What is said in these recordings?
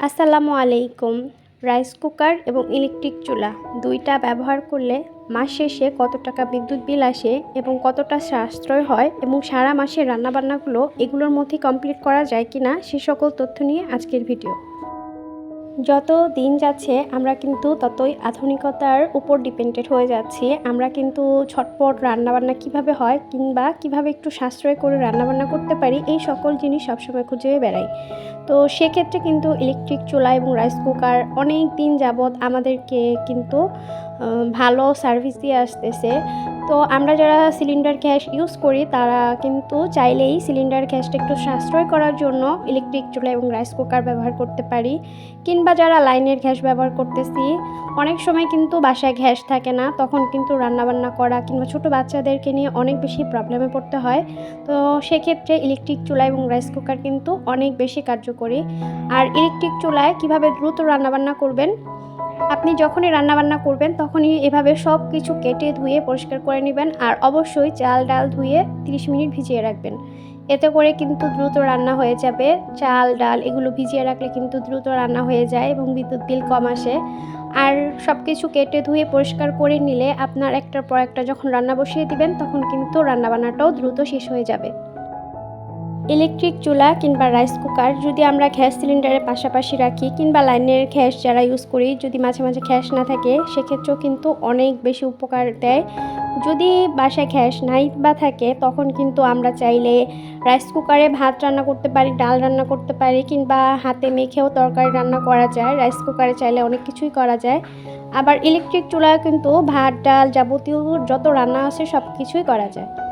আসসালামু আলাইকুম। Rice cooker এবং ইলেকট্রিক চুলা দুইটা ব্যবহার করলে মাস শেষে কত টাকা বিদ্যুৎ বিল আসে এবং কতটা সাশ্রয় হয় এবং সারা মাসের রান্নাবান্নাগুলো এগুলোর মধ্যে কমপ্লিট করা যায় কিনা সে সকল তথ্য নিয়ে আজকের ভিডিও যত দিন যাচ্ছে, আমরা কিন্তু ততই আধুনিকতার উপর ডিপেন্ডেড হয়ে যাচ্ছি। আমরা কিন্তু ছটপট রান্নাবান্না কীভাবে হয় কিংবা কীভাবে একটু সাশ্রয় করে রান্নাবান্না করতে পারি, এই সকল জিনিস সবসময় খুঁজে বেড়াই। তো সেক্ষেত্রে কিন্তু ইলেকট্রিক চুলা এবং রাইস কুকার অনেক দিন যাবৎ আমাদেরকে কিন্তু ভালো সার্ভিস দিয়ে আসতেছে। তো আমরা যারা সিলিন্ডার গ্যাস ইউজ করি, তারা কিন্তু চাইলেই সিলিন্ডার গ্যাসটা একটু সাশ্রয় করার জন্য ইলেকট্রিক চুলা এবং রাইস কুকার ব্যবহার করতে পারি। কিংবা যারা লাইনের গ্যাস ব্যবহার করতেছি, অনেক সময় কিন্তু বাসায় গ্যাস থাকে না, তখন কিন্তু রান্নাবান্না করা কিংবা ছোটো বাচ্চাদেরকে নিয়ে অনেক বেশি প্রবলেমে পড়তে হয়। তো সেক্ষেত্রে ইলেকট্রিক চুলা এবং রাইস কুকার কিন্তু অনেক বেশি কার্যকরী। আর ইলেকট্রিক চুলায় কীভাবে দ্রুত রান্নাবান্না করবেন আপনি যখনই রান্নাবান্না করবেন, তখনই এভাবে সব কিছু কেটে ধুয়ে পরিষ্কার করে নেবেন আর অবশ্যই চাল ডাল ধুয়ে 30 মিনিট ভিজিয়ে রাখবেন। এতে করে কিন্তু দ্রুত রান্না হয়ে যাবে। চাল, ডাল এগুলো ভিজিয়ে রাখলে কিন্তু দ্রুত রান্না হয়ে যায় এবং বিদ্যুৎ বিল কম আসে। আর সব কিছু কেটে ধুয়ে পরিষ্কার করে নিলে আপনার একটার পর একটা যখন রান্না বসিয়ে দিবেন, তখন কিন্তু রান্নাবান্নাটাও দ্রুত শেষ হয়ে যাবে। ইলেকট্রিক চুলা কিংবা রাইস কুকার যদি আমরা গ্যাস সিলিন্ডারের পাশাপাশি রাখি কিংবা লাইনের গ্যাস যারা ইউজ করি, যদি মাঝে মাঝে গ্যাস না থাকে, সেক্ষেত্রেও কিন্তু অনেক বেশি উপকার দেয়। যদি বাসায় গ্যাস নাই বা থাকে, তখন কিন্তু আমরা চাইলে রাইস কুকারে ভাত রান্না করতে পারি, ডাল রান্না করতে পারি কিংবা হাতে মেখেও তরকারি রান্না করা যায়। রাইস কুকারে চাইলে অনেক কিছুই করা যায়। আবার ইলেকট্রিক চুলায় কিন্তু ভাত, ডাল যাবতীয় যত রান্না আছে সব কিছুই করা যায়।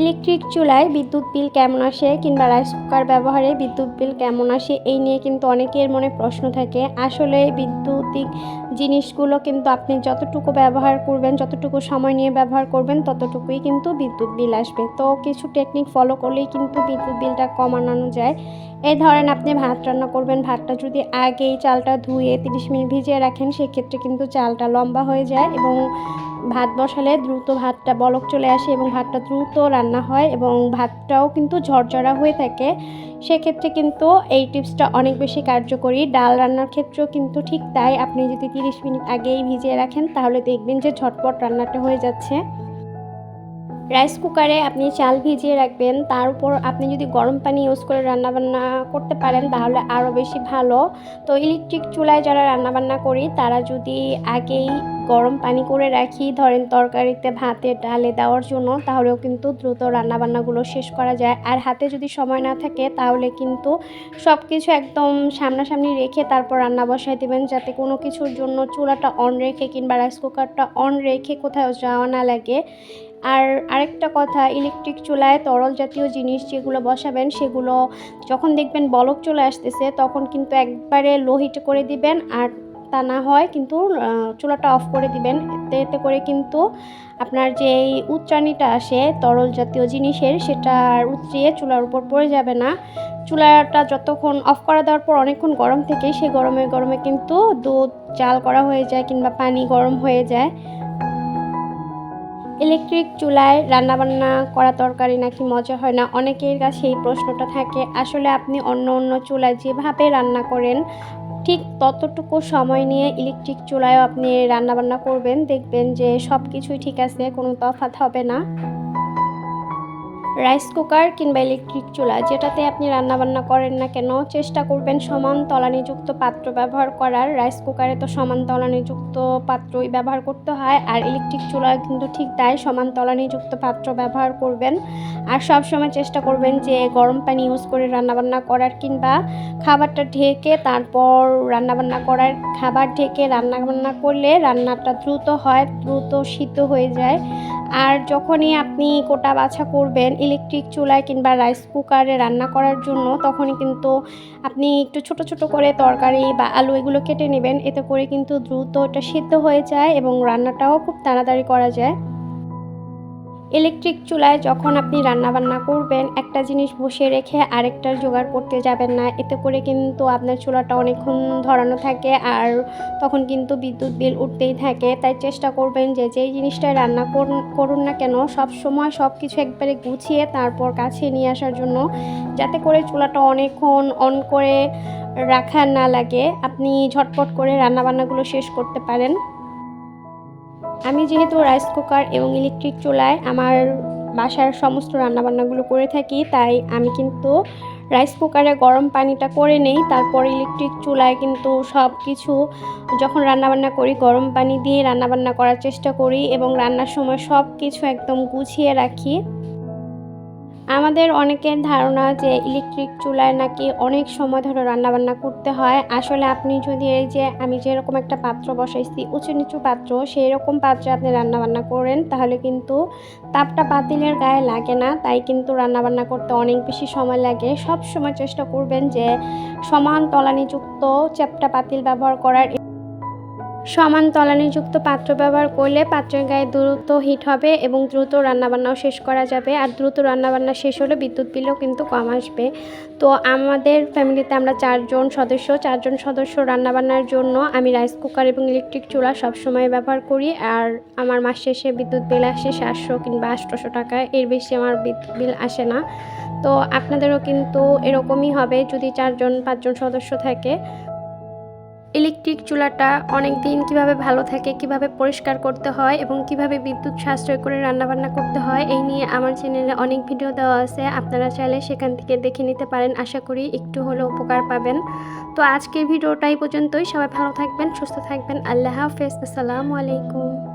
ইলেকট্রিক চুলায় বিদ্যুৎ বিল কেমন আসে কিংবা রাইস কুকার ব্যবহারে বিদ্যুৎ বিল কেমন আসে, এই নিয়ে কিন্তু অনেকের মনে প্রশ্ন থাকে। আসলে বিদ্যুতিক জিনিসগুলো কিন্তু আপনি যতটুকু ব্যবহার করবেন, যতটুকু সময় নিয়ে ব্যবহার করবেন, ততটুকুই কিন্তু বিদ্যুৎ বিল আসবে। তো কিছু টেকনিক ফলো করলেই কিন্তু বিদ্যুৎ বিলটা কমানো যায়। এই ধরেন আপনি ভাত রান্না করবেন, ভাতটা যদি আগেই চালটা ধুয়ে তিরিশ মিনিট ভিজিয়ে রাখেন, সেক্ষেত্রে কিন্তু চালটা লম্বা হয়ে যায় এবং ভাত বসালে দ্রুত ভাতটা বলক চলে আসে এবং ভাতটা দ্রুত রান্না হয় এবং ভাতটাও কিন্তু ঝরঝরা হয়ে থাকে। সেক্ষেত্রে কিন্তু এই টিপসটা অনেক বেশি কার্যকরী। ডাল রান্নার ক্ষেত্রেও কিন্তু ঠিক তাই। আপনি যদি তিরিশ মিনিট আগেই ভিজিয়ে রাখেন, তাহলে দেখবেন যে ঝটপট রান্নাটা হয়ে যাচ্ছে। রাইস কুকারে আপনি চাল ভিজিয়ে রাখবেন। তার উপর আপনি যদি গরম পানি ইউজ করে রান্নাবান্না করতে পারেন, তাহলে আরও বেশি ভালো। তো ইলেকট্রিক চুলায় যারা রান্নাবান্না করি, তারা যদি আগেই গরম পানি করে রাখি, ধরেন তরকারিতে ভাতে ডালে দেওয়ার জন্য, তাহলেও কিন্তু দ্রুত রান্নাবান্নাগুলো শেষ করা যায়। আর হাতে যদি সময় না থাকে, তাহলে কিন্তু সব কিছু একদম সামনাসামনি রেখে তারপর রান্না বসায় দেবেন, যাতে কোনো কিছুর জন্য চুলাটা অন রেখে কিংবা রাইস কুকারটা অন রেখে কোথাও যাওয়া না লাগে। আর আরেকটা কথা ইলেকট্রিক চুলায় তরল জাতীয় জিনিস যেগুলো বসাবেন, সেগুলো যখন দেখবেন বলক চলে আসতেছে, তখন কিন্তু একবারে লো হিট করে দিবেন আর তা না হয় কিন্তু চুলাটা অফ করে দিবেন। এতে এতে করে কিন্তু আপনার যে এই উচ্চারণিটা আসে তরল জাতীয় জিনিসের সেটা আর উতরিয়ে চুলার উপর পড়ে যাবে না। চুলাটা যতক্ষণ অফ করা দেওয়ার পর অনেকক্ষণ গরম থেকে সেই গরমে গরমে কিন্তু দুধ চাল করা হয়ে যায় কিংবা পানি গরম হয়ে যায়। ইলেকট্রিক চুলায় রান্নাবান্না করা তরকারি নাকি মজা হয় না? অনেকের কাছে এই প্রশ্নটা থাকে, আসলে আপনি অন্য অন্য চুলায় যেভাবে রান্না করেন, ঠিক ততটুকু সময় নিয়ে ইলেকট্রিক চুলায়ও আপনি রান্নাবান্না করবেন, দেখবেন যে সব কিছুই ঠিক আছে, কোনো তফাৎ হবে না। রাইস কুকার কিংবা ইলেকট্রিক চুলা, যেটাতে আপনি রান্নাবান্না করেন না কেন, চেষ্টা করবেন সমান তলানিযুক্ত পাত্র ব্যবহার করার। রাইস কুকারে তো সমান তলানিযুক্ত পাত্রই ব্যবহার করতে হয়, আর ইলেকট্রিক চুলা কিন্তু ঠিক তাই সমান তলানিযুক্ত পাত্র ব্যবহার করবেন। আর সব সময় চেষ্টা করবেন যে গরম পানি ইউজ করে রান্নাবান্না করার কিংবা খাবারটা ঢেকে তারপর রান্নাবান্না করার খাবার ঢেকে রান্নাবান্না করলে রান্নাটা দ্রুত হয়, দ্রুত সিদ্ধ হয়ে যায়। আর যখনই আপনি কোটা বাছা করবেন ইলেকট্রিক চুলায় কিংবা রাইস কুকারে রান্না করার জন্য তখনই কিন্তু আপনি একটু ছোট ছোট করে তরকারি বা আলু এগুলো কেটে নেবেন। এতে করে কিন্তু দ্রুত এটা সিদ্ধ হয়ে যায় এবং রান্নাটাও খুব তাড়াতাড়ি করা যায়। ইলেকট্রিক চুলায় যখন আপনি রান্নাবান্না করবেন, একটা জিনিস বসিয়ে রেখে আরেকটার জোগাড় করতে যাবেন না। এতে করে কিন্তু আপনার চুলাটা অনেকক্ষণ ধরানো থাকে আর তখন কিন্তু বিদ্যুৎ বিল উঠতেই থাকে। তাই চেষ্টা করবেন যে যেই জিনিসটাই রান্না করুন না কেন, সব সময় সব কিছু একবারে গুছিয়ে তারপর কাছে নিয়ে আসার জন্য যাতে করে চুলাটা অনেকক্ষণ অন করে রাখা না লাগে। আপনি ঝটপট করে রান্নাবান্নাগুলো শেষ করতে পারেন। আমি যেহেতু রাইস কুকার এবং ইলেকট্রিক চুলায় আমার বাসার সমস্ত রান্নাবান্নাগুলো করে থাকি, তাই আমি কিন্তু রাইস কুকারে গরম পানিটা করে নেই, তারপর ইলেকট্রিক চুলায় কিন্তু সব কিছু যখন রান্নাবান্না করি, গরম পানি দিয়ে রান্নাবান্না করার চেষ্টা করি এবং রান্নার সময় সব কিছু একদম গুছিয়ে রাখি। আমাদের অনেকের ধারণা যে ইলেকট্রিক চুলায় নাকি অনেক সময় ধরে রান্নাবান্না করতে হয়। আসলে আপনি যদি এই যে আমি যেরকম একটা পাত্র বসাইছি, উঁচু নিচু পাত্র সেই রকম পাত্রে আপনি রান্নাবান্না করেন, তাহলে কিন্তু তাপটা পাতিলের গায়ে লাগে না। তাই কিন্তু রান্নাবান্না করতে অনেক বেশি সময় লাগে। সব সময় চেষ্টা করবেন যে সমান তলানিযুক্ত চ্যাপটা পাতিল ব্যবহার করার সমান তলানিযুক্ত পাত্র ব্যবহার করলে পাত্রের গায়ে দ্রুত হিট হবে এবং দ্রুত রান্নাবান্নাও শেষ করা যাবে। আর দ্রুত রান্নাবান্না শেষ হলে বিদ্যুৎ বিলও কিন্তু কম আসবে। তো আমাদের ফ্যামিলিতে আমরা চারজন সদস্য। চারজন সদস্য রান্নাবান্নার জন্য আমি রাইস কুকার এবং ইলেকট্রিক চুলা সবসময় ব্যবহার করি। আর আমার মাস শেষে বিদ্যুৎ বিল আসে সাতশো কিংবা আটশোশো টাকা। এর বেশি আমার বিদ্যুৎ বিল আসে না। তো আপনাদেরও কিন্তু এরকমই হবে যদি চারজন, পাঁচজন সদস্য থাকে। ইলেকট্রিক চুলাটা অনেক দিন কীভাবে ভালো থাকে, কীভাবে পরিষ্কার করতে হয় এবং কীভাবে বিদ্যুৎ সাশ্রয় করে রান্নাবান্না করতে হয়, এই নিয়ে আমার চ্যানেলে অনেক ভিডিও দেওয়া আছে। আপনারা চাইলে সেখান থেকে দেখে নিতে পারেন। আশা করি একটু হলেও উপকার পাবেন। তো আজকের ভিডিওটাই পর্যন্তই। সবাই ভালো থাকবেন, সুস্থ থাকবেন। আল্লাহ হাফেজ। আসসালামু আলাইকুম।